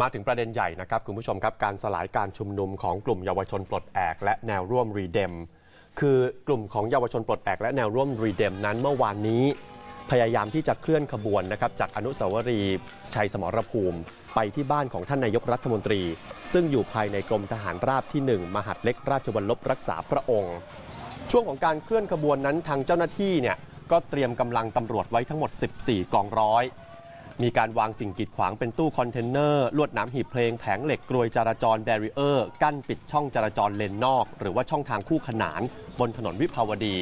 มาถึงประเด็นใหญ่นะครับคุณผู้ชมครับการสลายการชุมนุมของกลุ่มเยาวชนปลดแอกและแนวร่วมรีเดม คือกลุ่มของเยาวชนปลดแอกและแนวร่วมรีเดมนั้นเมื่อวานนี้ พยายามที่จะเคลื่อนขบวนนะครับจากอนุสาวรีย์ชัยสมรภูมิ ไปที่บ้านของท่านนายกรัฐมนตรี ซึ่งอยู่ภายในกรมทหารราบที่ 1 มหาดเล็กราชวัลลบรักษาพระองค์ ช่วงของการเคลื่อนขบวนนั้นทางเจ้าหน้าที่เนี่ยก็เตรียมกำลังตำรวจไว้ทั้งหมด 14 กองร้อย มีการวางสิ่งกีดขวางเป็นตู้คอนเทนเนอร์ลวดหนามหีบเพลงแผงเหล็กกรวยจราจรแบรีเออร์ กั้นปิดช่องจราจรเลนนอก หรือว่าช่องทางคู่ขนาน บนถนนวิภาวดี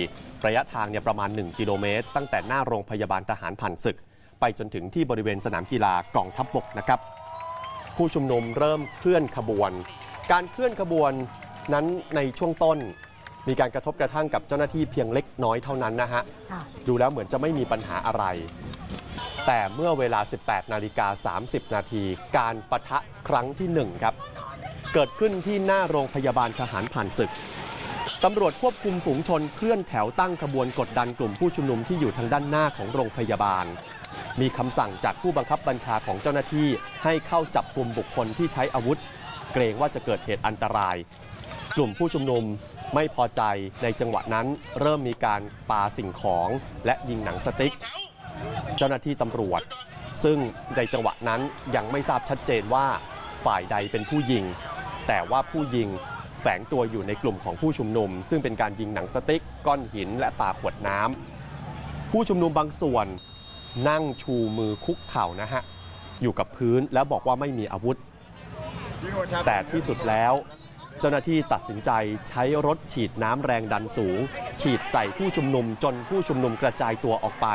ระยะทางเนี่ยประมาณ 1 กิโลเมตร ตั้งแต่หน้าโรงพยาบาลทหารผ่านศึก ไปจนถึงที่บริเวณสนามกีฬากองทัพบกนะครับ ผู้ชุมนุมเริ่มเคลื่อนขบวน การเคลื่อนขบวนนั้นในช่วงต้นมีการกระทบกระทั่งกับเจ้าหน้าที่เพียงเล็กน้อยเท่านั้นนะฮะค่ะดูแล้วเหมือนจะไม่มีปัญหาอะไร แต่เมื่อเวลา 18 นาฬิกา 30 นาทีการประทะครั้งที่ 1 ครับ เกิดขึ้นที่หน้าโรงพยาบาลทหารผ่านศึกตำรวจควบคุมฝูงชนเคลื่อนแถวตั้งขบวนกดดันกลุ่มผู้ชุมนุมที่อยู่ทางด้านหน้าของโรงพยาบาล มีคำสั่งจากผู้บังคับบัญชาของเจ้าหน้าที่ให้เข้าจับกลุ่มบุคคลที่ใช้อาวุธ เกรงว่าจะเกิดเหตุอันตราย กลุ่มผู้ชุมนุมไม่พอใจในจังหวะนั้นเริ่มมีการปาสิ่งของและยิงหนังสติ๊ก เจ้าหน้าที่ตำรวจ ซึ่งในจังหวะนั้นยังไม่ทราบชัดเจนว่าฝ่ายใดเป็นผู้ยิง แต่ว่าผู้ยิงแฝงตัวอยู่ในกลุ่มของผู้ชุมนุม ซึ่งเป็นการยิงหนังสติ๊ก ก้อนหินและปาขวดน้ำผู้ชุมนุมบางส่วนนั่งชูมือคุกเข่านะฮะ อยู่กับพื้นแล้วบอกว่าไม่มีอาวุธ แต่ที่สุดแล้วเจ้าหน้าที่ตัดสินใจใช้รถฉีดน้ำแรงดันสูง ฉีดใส่ผู้ชุมนุมจนผู้ชุมนุมกระจายตัวออกไป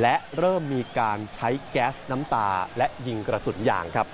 และเริ่มมีการใช้แก๊สน้ำตาและยิงกระสุนยางครับ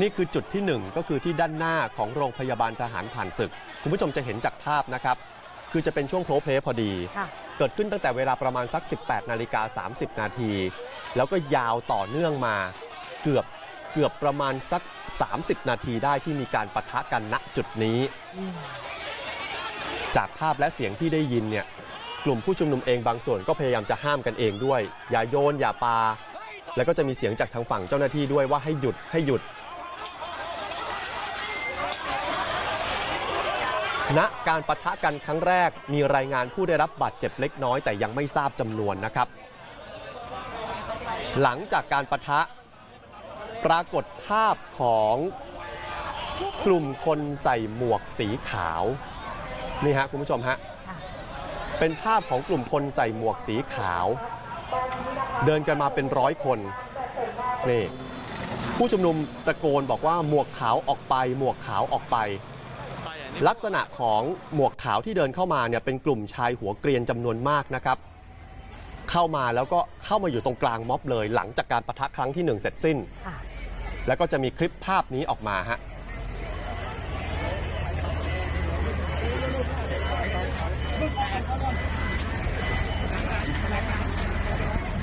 นี่คือจุดที่หนึ่งก็คือที่ด้านหน้าของโรงพยาบาลทหารผ่านศึก คุณผู้ชมจะเห็นจากภาพนะครับ คือจะเป็นช่วงโพลเพลพอดี ค่ะ เกิดขึ้นตั้งแต่เวลาประมาณสัก 18 นาฬิกา 30 นาที แล้วก็ยาวต่อเนื่องมาเกือบเกือบประมาณสัก 30 นาทีได้ที่มีการปะทะกันณจุดนี้ อืมจากภาพและเสียงที่ได้ยินเนี่ยกลุ่มผู้ชุมนุมเองบางส่วนก็พยายามจะห้ามกันเองด้วย อย่าโยนอย่าปา แล้วก็จะมีเสียงจากทางฝั่งเจ้าหน้าที่ด้วยว่าให้หยุดให้หยุด ณการปะทะกันครั้งแรกมีรายงานผู้ได้รับบาดเจ็บเล็กน้อยแต่ยังไม่ทราบจำนวนนะครับ หลังจากการปะทะปรากฏภาพของกลุ่มคนใส่หมวกสีขาวนี่ฮะคุณผู้ชมฮะค่ะเป็นภาพของกลุ่มคนใส่หมวกสีขาว เดินกันมาเป็นร้อยคนนี่ผู้ชุมนุมตะโกนบอกว่าหมวกขาวออกไป หมวกขาวออกไป ลักษณะของหมวกขาวที่เดินเข้ามาเนี่ยเป็นกลุ่มชายหัวเกรียนจำนวนมากนะครับ เข้ามาแล้วก็เข้ามาอยู่ตรงกลางม็อบเลย หลังจากการประทะครั้งที่หนึ่งเสร็จสิ้น แล้วก็จะมีคลิปภาพนี้ออกมาฮะ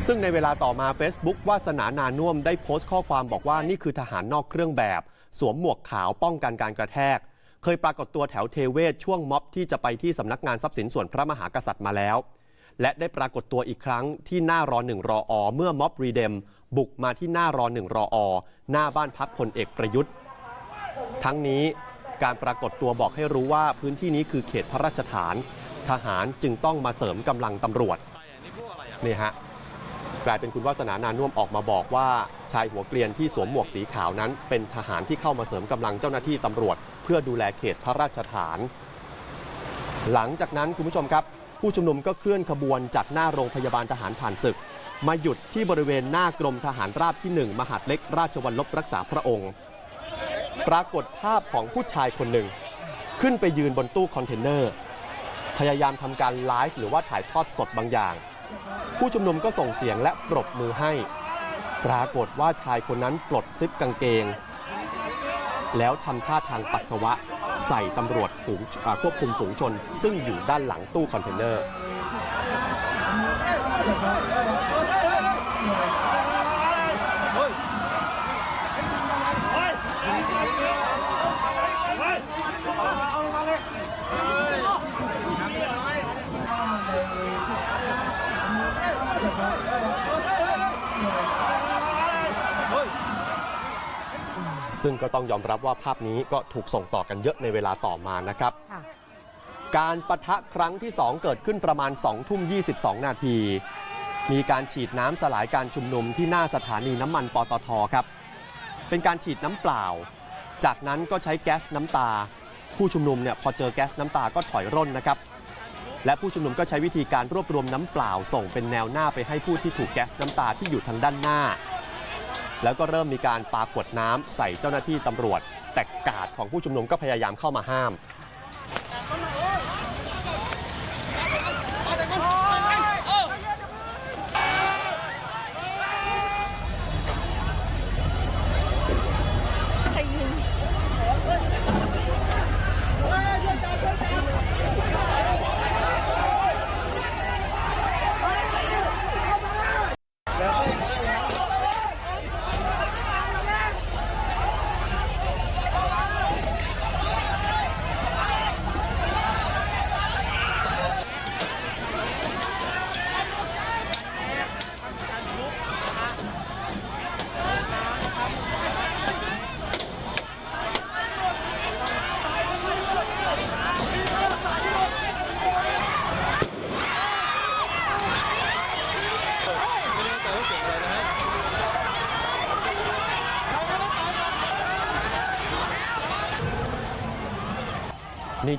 ซึ่งในเวลาต่อมา Facebook วาสนานานุ่มได้โพสต์ข้อความบอกว่านี่คือทหารนอกเครื่องแบบ สวมหมวกขาวป้องกันการกระแทก เคยปรากฏตัวแถวเทเวศช่วงม็อบที่จะไปที่สำนักงานทรัพย์สินส่วนพระมหากษัตริย์มาแล้ว และได้ปรากฏตัวอีกครั้งที่หน้ารอหนึ่งรออเมื่อม็อบรีเดม บุกมาที่หน้ารอหนึ่งรออหน้าบ้านพักพลเอกประยุทธ์ ทั้งนี้การปรากฏตัวบอกให้รู้ว่าพื้นที่นี้คือเขตพระราชฐาน ทหารจึงต้องมาเสริมกำลังตำรวจนี่ฮะ กลายเป็นคุณวาสนานานุ่วมออกมาบอกว่าชายหัวเกลียนที่สวมหมวกสีขาวนั้น เป็นทหารที่เข้ามาเสริมกำลังเจ้าหน้าที่ตำรวจ เพื่อดูแลเขตพระราชฐาน หลังจากนั้นคุณผู้ชมครับ ผู้ชุมนุมก็เคลื่อนขบวนจากหน้าโรงพยาบาลทหารผ่านศึก มาหยุดที่บริเวณหน้ากรมทหารราบที่ 1 มหาดเล็กราชวัลลบรักษาพระองค์ ปรากฏภาพของผู้ชายคนหนึ่ง ขึ้นไปยืนบนตู้คอนเทนเนอร์พยายามทำการไลฟ์หรือว่าถ่ายทอดสดบางอย่าง ผู้ชุมนุมก็ส่งเสียงและปรบมือให้ ปรากฏว่าชายคนนั้นปลดซิปกางเกง แล้วทำท่าทางปัสสาวะ ใส่ตำรวจฝูงควบคุมฝูงชน ซึ่งอยู่ด้านหลังตู้คอนเทนเนอร์ ซึ่งก็ต้องยอมรับว่าภาพนี้ก็ถูกส่งต่อกันเยอะในเวลาต่อมานะครับค่ะการประทะครั้งที่ 2 เกิดขึ้นประมาณ2ทุ่ม22 นาที มีการฉีดน้ำสลายการชุมนุมที่หน้าสถานีน้ำมันปตทครับ เป็นการฉีดน้ำเปล่า จากนั้นก็ใช้แก๊สน้ำตา ผู้ชุมนุมเนี่ยพอเจอแก๊สน้ำตาก็ถอยร่นนะครับและผู้ชุมนุมก็ใช้วิธีการรวบรวมน้ำเปล่าส่งเป็นแนวหน้าไปให้ผู้ที่ถูกแก๊สน้ำตาที่อยู่ทางด้านหน้า แล้วก็เริ่มมีการปาขวดน้ำใส่เจ้าหน้าที่ตำรวจ แต่กาดของผู้ชุมนุมก็พยายามเข้ามาห้าม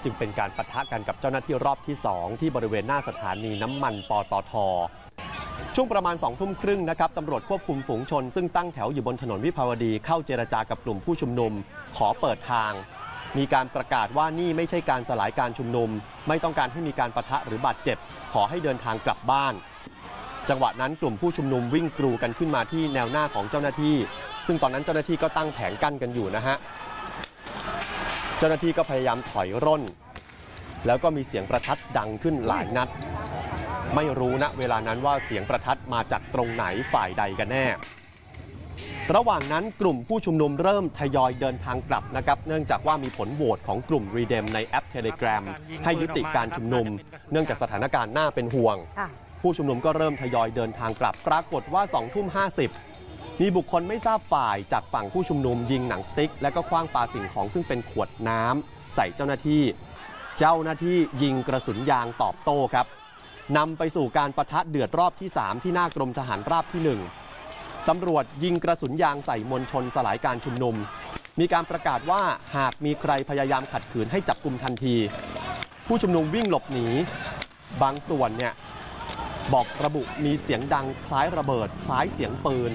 จึงเป็นการปะทะกันกับเจ้าหน้าที่รอบที่ 2 ที่บริเวณหน้าสถานีน้ำมันปตทช่วงประมาณ2ทุ่มครึ่งนะครับตำรวจควบคุมฝูงชน ซึ่งตั้งแถวอยู่บนถนนวิภาวดีเข้าเจรจากับกลุ่มผู้ชุมนุม ขอเปิดทาง มีการประกาศว่านี่ไม่ใช่การสลายการชุมนุม ไม่ต้องการให้มีการประทะหรือบาดเจ็บ ขอให้เดินทางกลับบ้าน จังหวะนั้นกลุ่มผู้ชุมนุมวิ่งกรูกันขึ้นมาที่แนวหน้าของเจ้าหน้าที่ ซึ่งตอนนั้นเจ้าหน้าที่ก็ตั้งแผงกั้นกันอยู่นะฮะ เจ้าหน้าที่ก็พยายามถอยร่น แล้วก็มีเสียงประทัดดังขึ้นหลายนัด ไม่รู้นะเวลานั้นว่าเสียงประทัดมาจากตรงไหนฝ่ายใดกันแน่ ระหว่างนั้นกลุ่มผู้ชุมนุมเริ่มทยอยเดินทางกลับนะครับ เนื่องจากว่ามีผลโหวตของกลุ่มรีเดมในแอป Telegram ให้ยุติการชุมนุม เนื่องจากสถานการณ์น่าเป็นห่วงค่ะผู้ชุมนุมก็เริ่มทยอยเดินทางกลับ ปรากฏว่า2ทุ่ม50 มีบุคคลไม่ทราบฝ่ายจากฝั่งผู้ชุมนุมยิงหนังสติ๊ก และก็คว้างปาสิ่งของซึ่งเป็นขวดน้ำใส่เจ้าหน้าที่ เจ้าหน้าที่ยิงกระสุนยางตอบโต้ครับนำไปสู่การประทะเดือดรอบที่ 3 ที่หน้ากรมทหารราบที่ 1ตำรวจยิงกระสุนยางใส่มวลชนสลายการชุมนุม มีการประกาศว่าหากมีใครพยายามขัดขืนให้จับกลุ่มทันที ผู้ชุมนุมวิ่งหลบหนี บางส่วนเนี่ยบอกระบุมีเสียงดังคล้ายระเบิด คล้ายเสียงปืน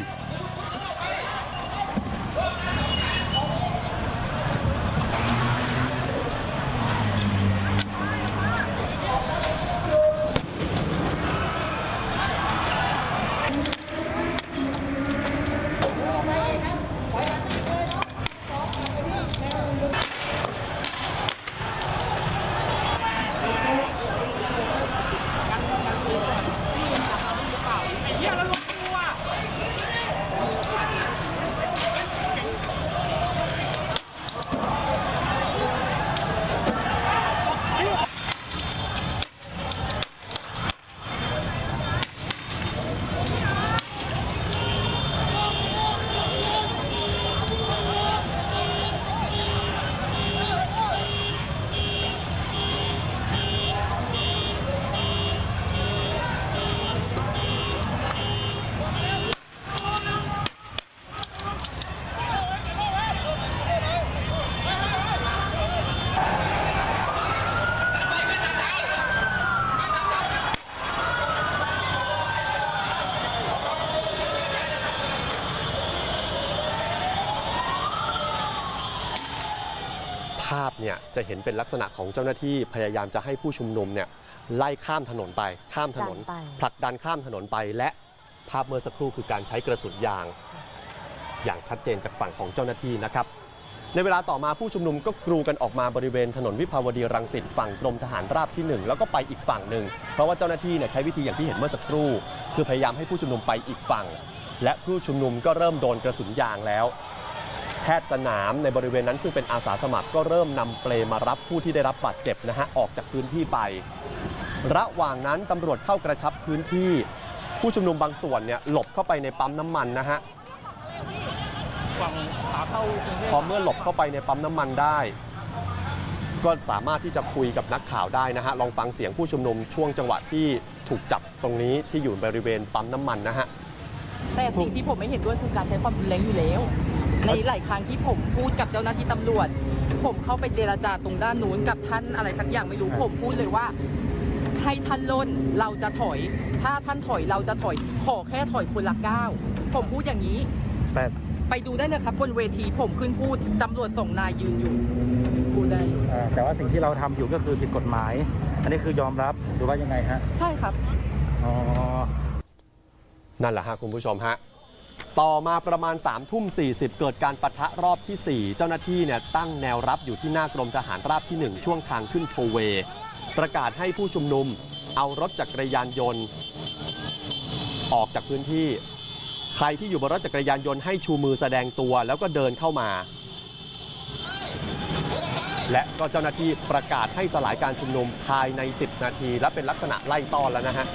จะเห็นเป็นลักษณะของเจ้าหน้าที่พยายามจะให้ผู้ชุมนุมเนี่ยไล่ข้ามถนนไป ข้ามถนน ดันไป ผลักดันข้ามถนนไป และภาพเมื่อสักครู่คือการใช้กระสุนยาง อย่างชัดเจนจากฝั่งของเจ้าหน้าที่นะครับ ในเวลาต่อมาผู้ชุมนุมก็กรูกันออกมาบริเวณถนนวิภาวดีรังสิตฝั่งกรมทหารราบที่ 1 แล้วก็ไปอีกฝั่งหนึ่ง เพราะว่าเจ้าหน้าที่เนี่ยใช้วิธีอย่างที่เห็นเมื่อสักครู่ คือพยายามให้ผู้ชุมนุมไปอีกฝั่ง และผู้ชุมนุมก็เริ่มโดนกระสุนยางแล้ว แพทย์สนามในบริเวณนั้นซึ่งเป็นอาสาสมัครก็เริ่มนำเปลมารับผู้ที่ได้รับบาดเจ็บนะฮะออกจากพื้นที่ไป ระหว่างนั้นตำรวจเข้ากระชับพื้นที่ ผู้ชุมนุมบางส่วนเนี่ยหลบเข้าไปในปั๊มน้ำมันนะฮะพพอเมื่อหลบเข้าไปในปั๊มน้ำมันได้ ก็สามารถที่จะคุยกับนักข่าวได้นะฮะลองฟังเสียงผู้ชุมนุมช่วงจังหวะที่ถูกจับตรงนี้ที่อยู่บริเวณปั๊มน้ำมันนะฮะแต่สิ่งที่ผมไม่เห็นด้วยคือการใช้ความรุนแรงอยู่แล้ว ในหลายครั้งที่ผมพูดกับเจ้าหน้าที่ตำรวจ ผมเข้าไปเจราจาตรงด้านนู้นกับท่านอะไรสักอย่างไม่รู้ผมพูดเลยว่าให้ท่านล่นเราจะถอย ถ้าท่านถอยเราจะถอย ขอแค่ถอยคนละก้าวผมพูดอย่างนี้แต่ไปดูได้นะครับบนเวทีผมขึ้นพูดตำรวจส่งนายยืนอยู่พูดได้อยู่เอ่อแต่ว่าสิ่งที่เราทำอยู่ก็คือผิดกฎหมาย อันนี้คือยอมรับหรือว่ายังไงฮะ ใช่ครับ อ๋อ นั่นแหละฮะคุณผู้ชมฮะ ต่อมาประมาณ3ามทุ่ม40 เกิดการปะทะรอบที่ 4 เจ้าหน้าที่เนี่ยตั้งแนวรับอยู่ที่หน้ากรมทหารราบที่ 1 ช่วงทางขึ้นโทเว ประกาศให้ผู้ชุมนุมเอารถจักรยานยนต์ ออกจากพื้นที่ ใครที่อยู่บนรถจักรยานยนต์ให้ชูมือแสดงตัวแล้วก็เดินเข้ามา และก็เจ้าหน้าที่ประกาศให้สลายการชุมนุมภายใน 10 นาที และเป็นลักษณะไล่ต้อนแล้วนะฮะ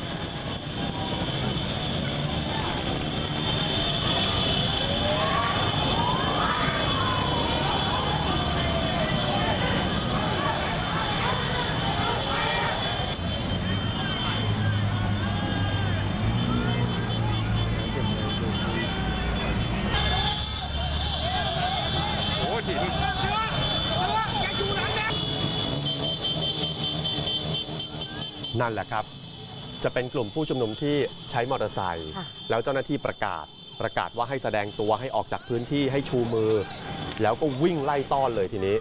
นั่นแหละครับ จะเป็นกลุ่มผู้ชุมนุมที่ใช้มอเตอร์ไซค์ค่ะ แล้วเจ้าหน้าที่ประกาศประกาศว่าให้แสดงตัวให้ออกจากพื้นที่ให้ชูมือ แล้วก็วิ่งไล่ต้อนเลยทีนี้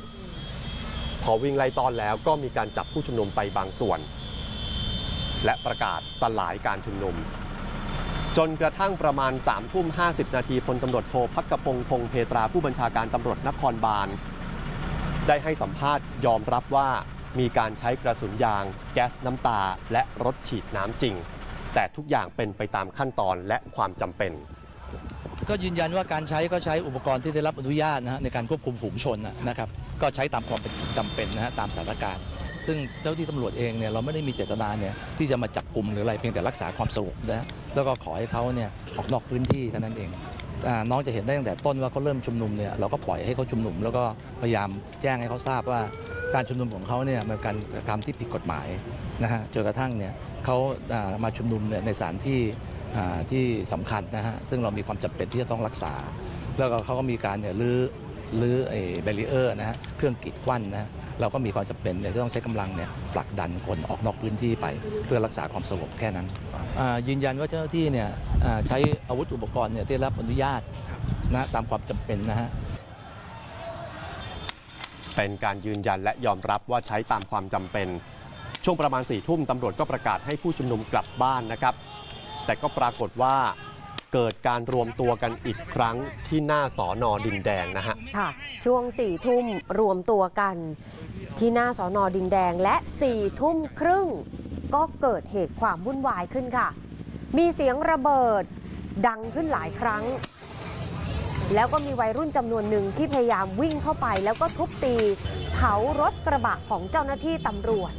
พอวิ่งไล่ต้อนแล้วก็มีการจับผู้ชุมนุมไปบางส่วน และประกาศสลายการชุมนุม จนกระทั่งประมาณ3ามทุ่ม50 นาทีพลตำรวจโทพักกพงศ์พงเพตราผู้บัญชาการตำรวจนครบาล ได้ให้สัมภาษณ์ยอมรับว่า มีการใช้กระสุนยาง แก๊สน้ำตา และรถฉีดน้ำจริง แต่ทุกอย่างเป็นไปตามขั้นตอนและความจำเป็น ก็ยืนยันว่าการใช้ก็ใช้อุปกรณ์ที่ได้รับอนุญาตนะฮะในการควบคุมฝูงชนนะครับก็ใช้ตามความเป็นจำเป็นนะฮะตามสถานการณ์ซึ่งเจ้าที่ตำรวจเองเนี่ยเราไม่ได้มีเจตนาเนี่ยที่จะมาจับกลุ่มหรืออะไรเพียงแต่รักษาความสงบนะฮะแล้วก็ขอให้เขาเนี่ยออกนอกพื้นที่เท่านั้นเอง น้องจะเห็นได้ตั้งแต่ต้นว่าเขาเริ่มชุมนุมเนี่ยเราก็ปล่อยให้เขาชุมนุม แล้วก็พยายามแจ้งให้เขาทราบว่าการชุมนุมของเขาเนี่ยมันเป็นการกระทำที่ผิดกฎหมายนะฮะจนกระทั่งเนี่ยเขามาชุมนุมเนี่ยในสถานที่ที่สำคัญนะฮะซึ่งเรามีความจำเป็นที่จะต้องรักษา แล้วก็เขาก็มีการเนี่ยรื้อ หรือไอ้แบรีเออร์นะฮะเครื่องกีดกั้นนะเราก็มีความจำเป็นเนี่ยที่ต้องใช้กำลังเนี่ยผลักดันคนออกนอกพื้นที่ไป เพื่อรักษาความสงบแค่นั้นยืนยันว่าเจ้าหน้าที่เนี่ยใช้อาวุธอุปกรณ์เนี่ยที่ได้รับอนุญาตนะตามความจำเป็นนะฮะเป็นการยืนยันและยอมรับว่าใช้ตามความจำเป็น ช่วงประมาณ4ี่ทุ่มตำรวจก็ประกาศให้ผู้ชุมนุมกลับบ้านนะครับ แต่ก็ปรากฏว่า เกิดการรวมตัวกันอีกครั้งที่หน้าสอนอดินแดงนะฮะ ค่ะช่วง4ี่ทุ่มรวมตัวกันที่หน้าสอนอดินแดงและ4ี่ทุ่มครึ่ง ก็เกิดเหตุความวุ่นวายขึ้นค่ะ มีเสียงระเบิดดังขึ้นหลายครั้ง แล้วก็มีวัยรุ่นจำนวนหนึ่งที่พยายามวิ่งเข้าไป แล้วก็ทุบตี เผารถกระบะของเจ้าหน้าที่ตำรวจ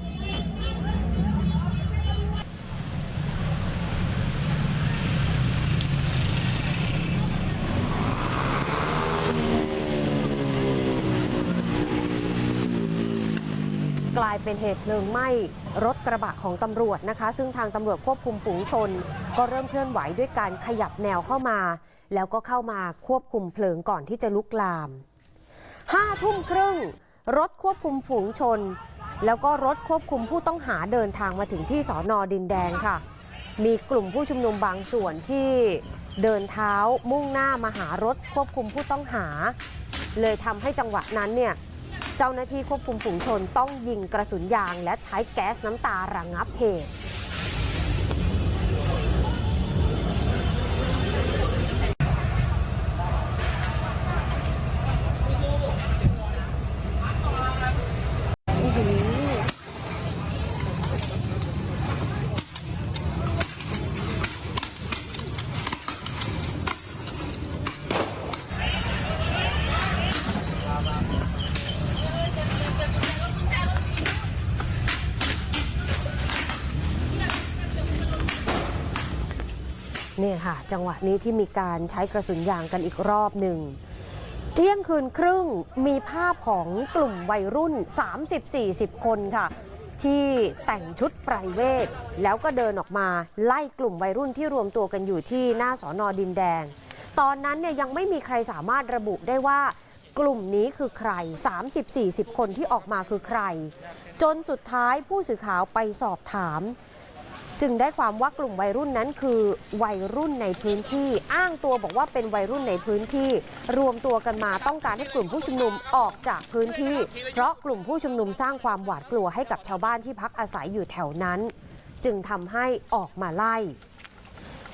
เป็นเหตุเพลิงไหม้รถกระบะของตำรวจนะคะ ซึ่งทางตำรวจควบคุมฝูงชน ก็เริ่มเคลื่อนไหวด้วยการขยับแนวเข้ามา แล้วก็เข้ามาควบคุมเพลิงก่อนที่จะลุกลามห้าทุ่มครึ่ง รถควบคุมฝูงชน แล้วก็รถควบคุมผู้ต้องหาเดินทางมาถึงที่สอนอดินแดงค่ะ มีกลุ่มผู้ชุมนุมบางส่วนที่เดินเท้ามุ่งหน้ามาหารถควบคุมผู้ต้องหา เลยทำให้จังหวะนั้นเนี่ย เจ้าหน้าที่ควบคุมฝูงชนต้องยิงกระสุนยางและใช้แก๊สน้ำตาระงับเหตุ จังหวะนี้ที่มีการใช้กระสุนยางกันอีกรอบหนึ่งเที่ยงคืนครึ่งมีภาพของกลุ่มวัยรุ่น 30-40 คนค่ะ ที่แต่งชุดไพรเวทแล้วก็เดินออกมาไล่กลุ่มวัยรุ่นที่รวมตัวกันอยู่ที่หน้าสอนอดินแดง ตอนนั้นเนี่ยยังไม่มีใครสามารถระบุได้ว่ากลุ่มนี้คือใคร 30-40 คนที่ออกมาคือใคร จนสุดท้ายผู้สื่อข่าวไปสอบถาม จึงได้ความว่ากลุ่มวัยรุ่นนั้นคือวัยรุ่นในพื้นที่ อ้างตัวบอกว่าเป็นวัยรุ่นในพื้นที่ รวมตัวกันมาต้องการให้กลุ่มผู้ชุมนุมออกจากพื้นที่ เพราะกลุ่มผู้ชุมนุมสร้างความหวาดกลัวให้กับชาวบ้านที่พักอาศัยอยู่แถวนั้น จึงทำให้ออกมาไล่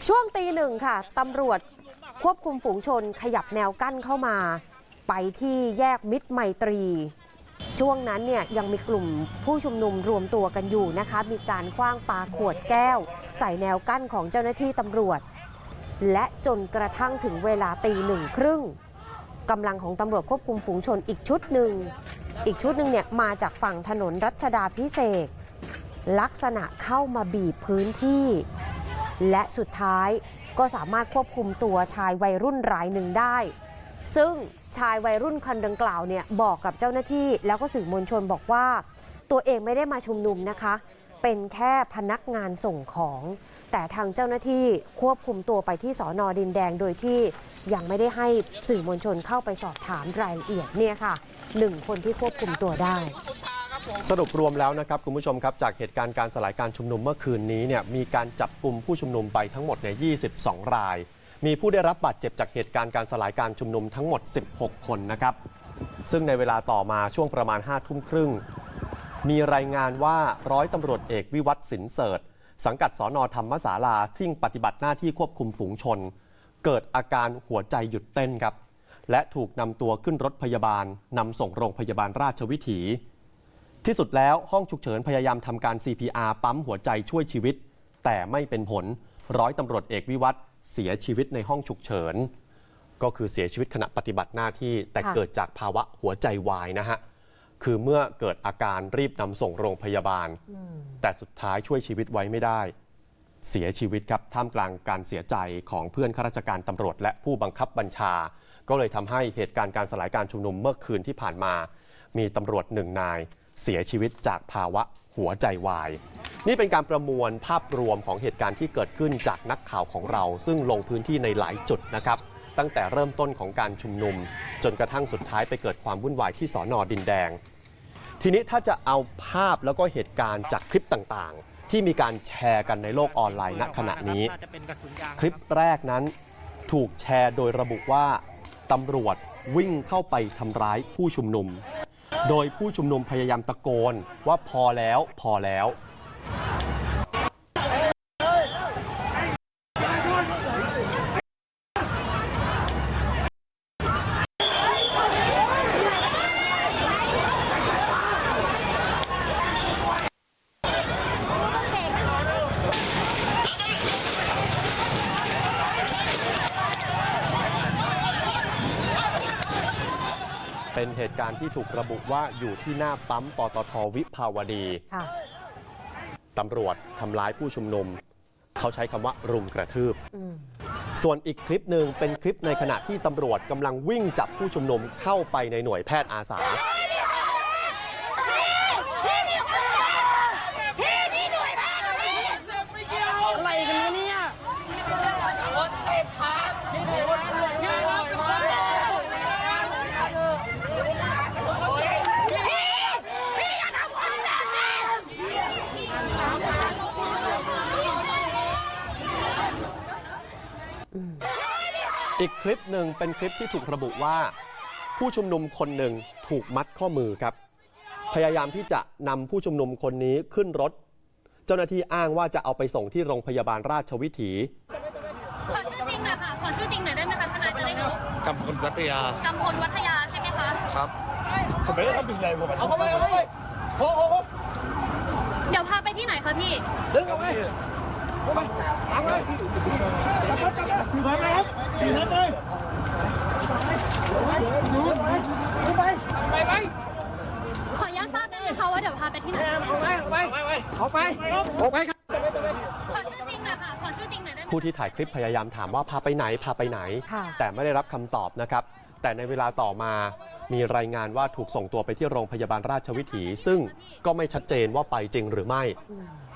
ช่วงตีหนึ่งค่ะตำรวจควบคุมฝูงชนขยับแนวกั้นเข้ามา ไปที่แยกมิตรไมตรี ช่วงนั้นเนี่ยยังมีกลุ่มผู้ชุมนุมรวมตัวกันอยู่นะคะ มีการคว้างปาขวดแก้ว ใส่แนวกั้นของเจ้าหน้าที่ตำรวจ และจนกระทั่งถึงเวลาตีหนึ่งครึ่งกำลังของตำรวจควบคุมฝูงชนอีกชุดหนึ่ง อีกชุดหนึ่งเนี่ยมาจากฝั่งถนนรัชดาพิเศษกลักษณะเข้ามาบีบพื้นที่ และสุดท้ายก็สามารถควบคุมตัวชายวัยรุ่นรายหนึ่งได้ ซึ่ง ชายวัยรุ่นคนดังกล่าวเนี่ยบอกกับเจ้าหน้าที่ แล้วก็สื่อมวลชนบอกว่า ตัวเองไม่ได้มาชุมนุมนะคะ เป็นแค่พนักงานส่งของ แต่ทางเจ้าหน้าที่ควบคุมตัวไปที่สอนอดินแดงโดยที่ยังไม่ได้ให้สื่อมวลชนเข้าไปสอบถามรายละเอียดเนี่ยค่ะหนึ่งคนที่ควบคุมตัวได้สรุปรวมแล้วนะครับคุณผู้ชมครับจากเหตุการณ์การสลายการชุมนุมเมื่อคืนนี้เนี่ยมีการจับกลุ่มผู้ชุมนุมไปทั้งหมดเนี่ย22 ราย มีผู้ได้รับบาดเจ็บจากเหตุการณ์การสลายการชุมนุมทั้งหมด 16 คนนะครับ ซึ่งในเวลาต่อมาช่วงประมาณ5ทุ่มครึ่ง มีรายงานว่าร้อยตำรวจเอกวิวัฒน์สินเสริฐสังกัดสอนอธรรมศาลาที่ปฏิบัติหน้าที่ควบคุมฝูงชน เกิดอาการหัวใจหยุดเต้นครับ และถูกนำตัวขึ้นรถพยาบาลนำส่งโรงพยาบาลราชวิถี ที่สุดแล้วห้องฉุกเฉินพยายามทำการ CPR ปั๊มหัวใจช่วยชีวิต แต่ไม่เป็นผลร้อยตำรวจเอกวิวัฒน์ เสียชีวิตในห้องฉุกเฉิน ก็คือเสียชีวิตขณะปฏิบัติหน้าที่แต่ค่ะเกิดจากภาวะหัวใจวายนะฮะคือเมื่อเกิดอาการรีบนำส่งโรงพยาบาล แต่สุดท้ายช่วยชีวิตไว้ไม่ได้ เสียชีวิตครับท่ามกลางการเสียใจของเพื่อนข้าราชการตำรวจ และผู้บังคับบัญชา ก็เลยทำให้เหตุการณ์การสลายการชุมนุมเมื่อคืนที่ผ่านมา มีตำรวจหนึ่งนาย เสียชีวิตจากภาวะหัวใจวาย นี่เป็นการประมวลภาพรวมของเหตุการณ์ที่เกิดขึ้นจากนักข่าวของเรา ซึ่งลงพื้นที่ในหลายจุดนะครับ ตั้งแต่เริ่มต้นของการชุมนุม จนกระทั่งสุดท้ายไปเกิดความวุ่นวายที่สอนอดินแดง ทีนี้ถ้าจะเอาภาพแล้วก็เหตุการณ์จากคลิปต่างๆ ที่มีการแชร์กันในโลกออนไลน์ณขณะนี้ คลิปแรกนั้นถูกแชร์โดยระบุว่าตำรวจวิ่งเข้าไปทำร้ายผู้ชุมนุม โดยผู้ชุมนุมพยายามตะโกนว่าพอแล้วพอแล้ว เป็นเหตุการณ์ที่ถูกระบุว่าอยู่ที่หน้าปั๊มปตทวิภาวดีค่ะ ตำรวจทำร้ายผู้ชุมนุม เขาใช้คำว่ารุมกระทืบอืมส่วนอีกคลิปหนึ่งเป็นคลิปในขณะที่ตำรวจกำลังวิ่งจับผู้ชุมนุมเข้าไปในหน่วยแพทย์อาสา อะไรกันวะเนี่ย อีกคลิปหนึ่งเป็นคลิปที่ถูกระบุว่า ผู้ชุมนุมคนหนึ่งถูกมัดข้อมือครับ พยายามที่จะนำผู้ชุมนุมคนนี้ขึ้นรถ เจ้าหน้าที่อ้างว่าจะเอาไปส่งที่โรงพยาบาลราชวิถี ขอชื่อจริงหน่อยค่ะ ขอชื่อจริงหน่อยได้ไหมคะทนายจะได้รู้กำพลวัทยา กำพลวัทยาใช่ไหมคะ ครับ ผมไม่ได้ทำผิดอะไรผมเอาเข้าไปเอาเข้าไปเดี๋ยวพาไปที่ไหนคะพี่ดึงออกไป ขออนุญาตทราบได้ไหมคะว่าเดี๋ยวพาไปที่ไหน ขอชื่อจริงหน่อยค่ะ ขอชื่อจริงหน่อยได้ไหม ผู้ที่ถ่ายคลิปพยายามถามว่าพาไปไหนพาไปไหน ค่ะ แต่ไม่ได้รับคำตอบนะครับ แต่ในเวลาต่อมามีรายงานว่าถูกส่งตัวไปที่โรงพยาบาลราชวิถี ซึ่งก็ไม่ชัดเจนว่าไปจริงหรือไม่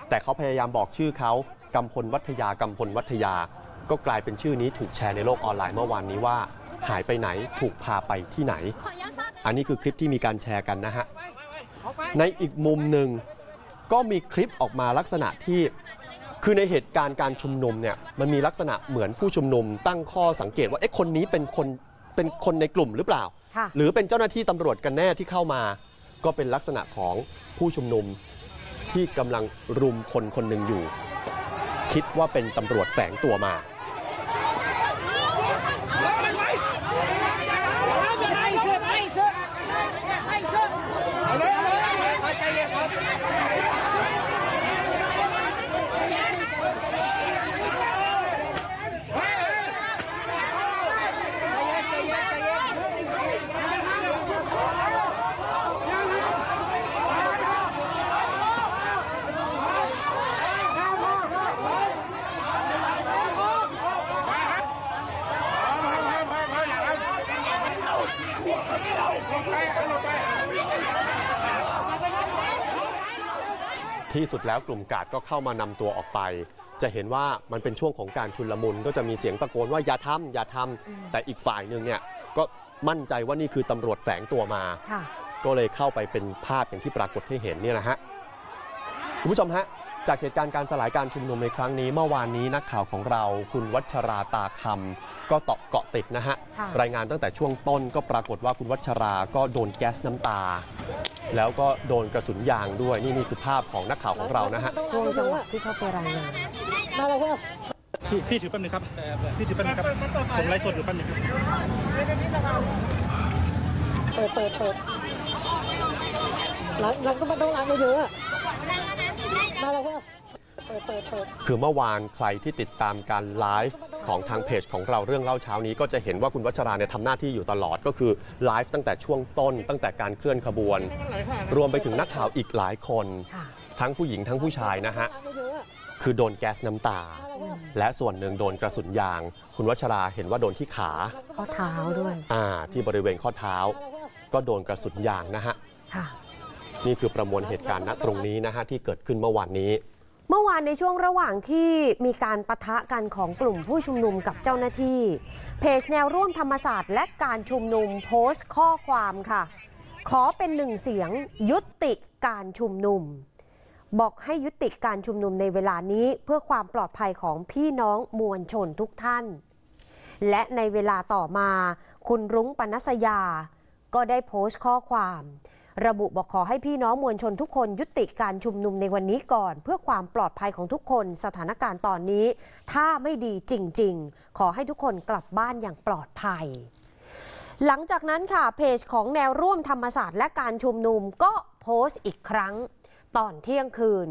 แต่เขาพยายามบอกชื่อเขา กำพลวัทยากำพลวัทยา ก็กลายเป็นชื่อนี้ถูกแชร์ในโลกออนไลน์เมื่อวานนี้ว่า หายไปไหนถูกพาไปที่ไหนขออนุญาตทราบได้ไหมอันนี้คือคลิปที่มีการแชร์กันนะฮะในอีกมุมหนึ่งก็มีคลิปออกมาลักษณะที่คือในเหตุการณ์การชุมนุมเนี่ยมันมีลักษณะเหมือนผู้ชุมนุม ตั้งข้อสังเกตว่าเอ๊ะคนนี้เป็นคนเป็นคนในกลุ่มหรือเปล่าค่ะหรือเป็นเจ้าหน้าที่ตำรวจกันแน่ที่เข้ามา ก็เป็นลักษณะของผู้ชุมนุมที่กำลังรุมคนคนหนึ่งอยู่ คิดว่าเป็นตำรวจแฝงตัวมา ที่สุดแล้วกลุ่มกาดก็เข้ามานำตัวออกไป จะเห็นว่ามันเป็นช่วงของการชุลมุนก็จะมีเสียงตะโกนว่าอย่าทำอย่าทำแต่อีกฝ่ายหนึ่งเนี่ยก็มั่นใจว่านี่คือตำรวจแฝงตัวมา ค่ะ ก็เลยเข้าไปเป็นภาพอย่างที่ปรากฏให้เห็นเนี่ยนะฮะคุณผู้ชมฮะ จากเหตุการณ์การสลายการชุมนุมในครั้งนี้เมื่อวานนี้นักข่าวของเราคุณวัชราตาคำก็เกาะเกาะติดนะฮะค่ะรายงานตั้งแต่ช่วงต้นก็ปรากฏว่าคุณวัชราก็โดนแก๊สน้ำตา แล้วก็โดนกระสุนยางด้วยนี่นี่คือภาพของนักข่าวของเรานะฮะช่วงจังหวะที่เข้าไปรายงานพี่พี่ถือแป๊บนึงครับพี่ถือแป๊บนึงครับผมไลฟ์สดอยู่แป๊บนึงครับเปิดเปิดเปิดหลังหลังก็มาต้องหลังเยอะๆอะ มาแล้วก็เปิดเปิดเปิด คือเมื่อวานใครที่ติดตามการไลฟ์ของทางเพจของเราเรื่องเล่าเช้านี้ ก็จะเห็นว่าคุณวัชราเนี่ยทำหน้าที่อยู่ตลอดก็คือไลฟ์ตั้งแต่ช่วงต้น ตั้งแต่การเคลื่อนขบวน รวมไปถึงนักข่าวอีกหลายคนค่ะทั้งผู้หญิงทั้งผู้ชายนะฮะหลังเยอะๆอะคือโดนแก๊สน้ำตามาแล้วก็และส่วนหนึ่งโดนกระสุนยาง คุณวัชราเห็นว่าโดนที่ขาข้อเท้าด้วย อ่า ที่บริเวณข้อเท้า ก็โดนกระสุนยางนะฮะค่ะ นี่คือประมวลเหตุการณ์ณตรงนี้นะฮะที่เกิดขึ้นเมื่อวานนี้ เมื่อวานในช่วงระหว่างที่มีการปะทะกันของกลุ่มผู้ชุมนุมกับเจ้าหน้าที่ เพจแนวร่วมธรรมศาสตร์และการชุมนุมโพสต์ข้อความค่ะ ขอเป็นหนึ่งเสียงยุติการชุมนุม บอกให้ยุติการชุมนุมในเวลานี้เพื่อความปลอดภัยของพี่น้องมวลชนทุกท่าน และในเวลาต่อมา คุณรุ้งปนัสยา ก็ได้โพสต์ข้อความ ระบุบอกขอให้พี่น้องมวลชนทุกคนยุติการชุมนุมในวันนี้ก่อน เพื่อความปลอดภัยของทุกคนสถานการณ์ตอนนี้ ถ้าไม่ดีจริง ๆ ขอให้ทุกคนกลับบ้านอย่างปลอดภัยหลังจากนั้นค่ะเพจของแนวร่วมธรรมศาสตร์และการชุมนุมก็โพสต์อีกครั้ง ตอนเที่ยงคืน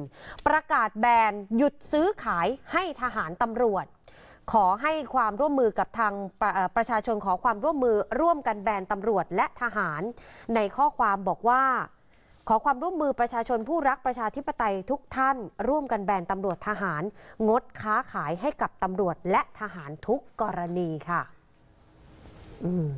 ประกาศแบนหยุดซื้อขายให้ทหารตำรวจ ขอให้ความร่วมมือกับทางประประชาชนขอความร่วมมือร่วมกันแบนตำรวจและทหาร ในข้อความบอกว่า ขอความร่วมมือประชาชนผู้รักประชาธิปไตยทุกท่าน ร่วมกันแบนตำรวจทหาร งดค้าขายให้กับตำรวจและทหารทุกกรณีค่ะ